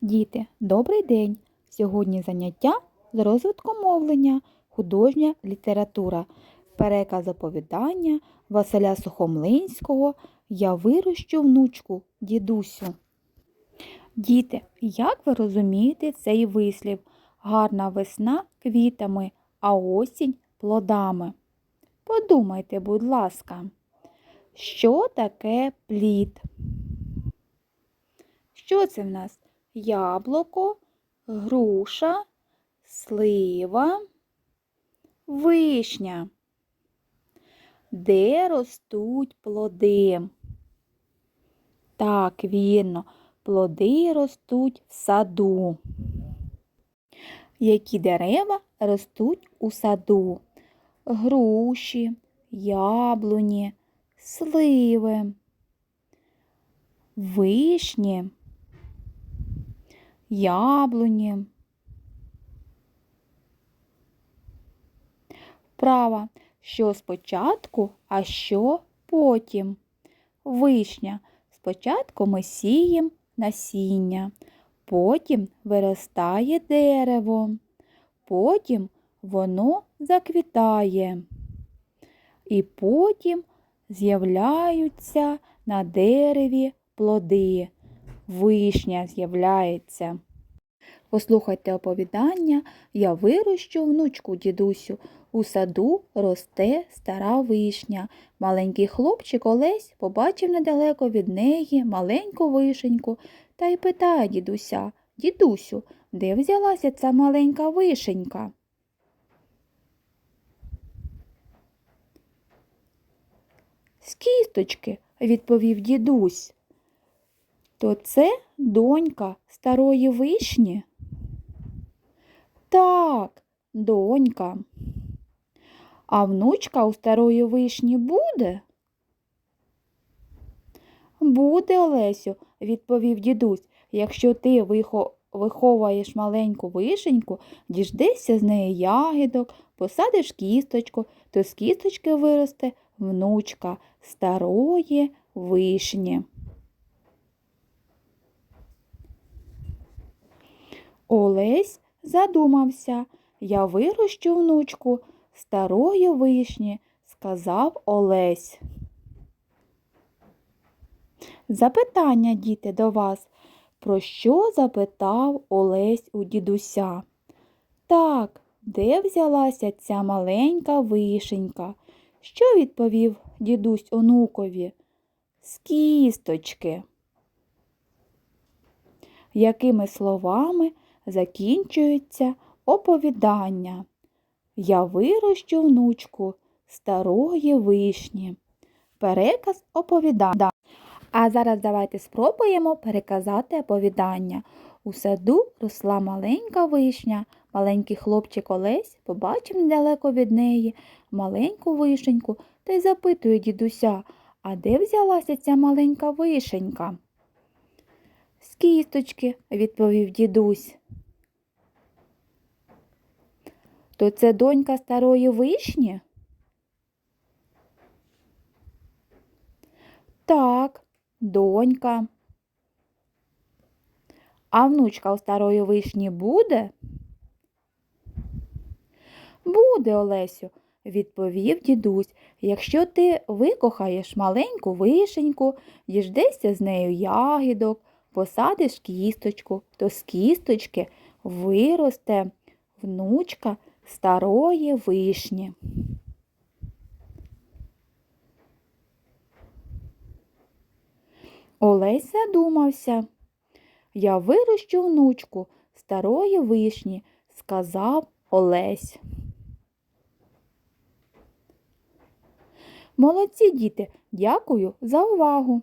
Діти, добрий день! Сьогодні заняття з розвитку мовлення, художня література, переказ оповідання Василя Сухомлинського Я вирощу внучку, дідусю. Діти, як ви розумієте цей вислів? Гарна весна квітами, а осінь плодами. Подумайте, будь ласка, що таке плід? Що це в нас? Яблуко, груша, слива, вишня. Де ростуть плоди? Так, вірно, плоди ростуть в саду. Які дерева ростуть у саду? Груші, яблуні, сливи, вишні яблуні. Вправа, що спочатку, а що потім. Вишня. Спочатку ми сіємо насіння, потім виростає дерево, потім воно заквітає. І потім з'являються на дереві плоди вишня з'являється. Послухайте оповідання Я вирощу внучку дідусю. У саду росте стара вишня. Маленький хлопчик Олесь побачив недалеко від неї маленьку вишеньку та й питає дідуся Дідусю, де взялася ця маленька вишенька? З кісточки, відповів дідусь. То це донька старої вишні? Так, донька. А внучка у старої вишні буде? Буде, Олесю, відповів дідусь, якщо ти вихо... виховуєш маленьку вишеньку, діждешся з неї ягідок, посадиш кісточку, то з кісточки виросте внучка старої вишні. Олесь задумався. Я вирощу внучку старої вишні, сказав Олесь. Запитання, діти, до вас. Про що запитав Олесь у дідуся? Так, де взялася ця маленька вишенька? Що відповів дідусь онукові? З кісточки. Якими словами закінчується оповідання. Я вирощу внучку старої вишні. Переказ оповідання. А зараз давайте спробуємо переказати оповідання. У саду росла маленька вишня, маленький хлопчик Олесь побачив недалеко від неї маленьку вишеньку та й запитує дідуся, а де взялася ця маленька вишенька? З кісточки, відповів дідусь. То це донька старої вишні? Так, донька. А внучка у старої вишні буде? Буде, Олесю, відповів дідусь. Якщо ти викохаєш маленьку вишеньку, діждешся з нею ягідок, посадиш кісточку, то з кісточки виросте внучка старої вишні. Олесь задумався. Я вирощу внучку старої вишні, сказав Олесь. Молодці діти, дякую за увагу.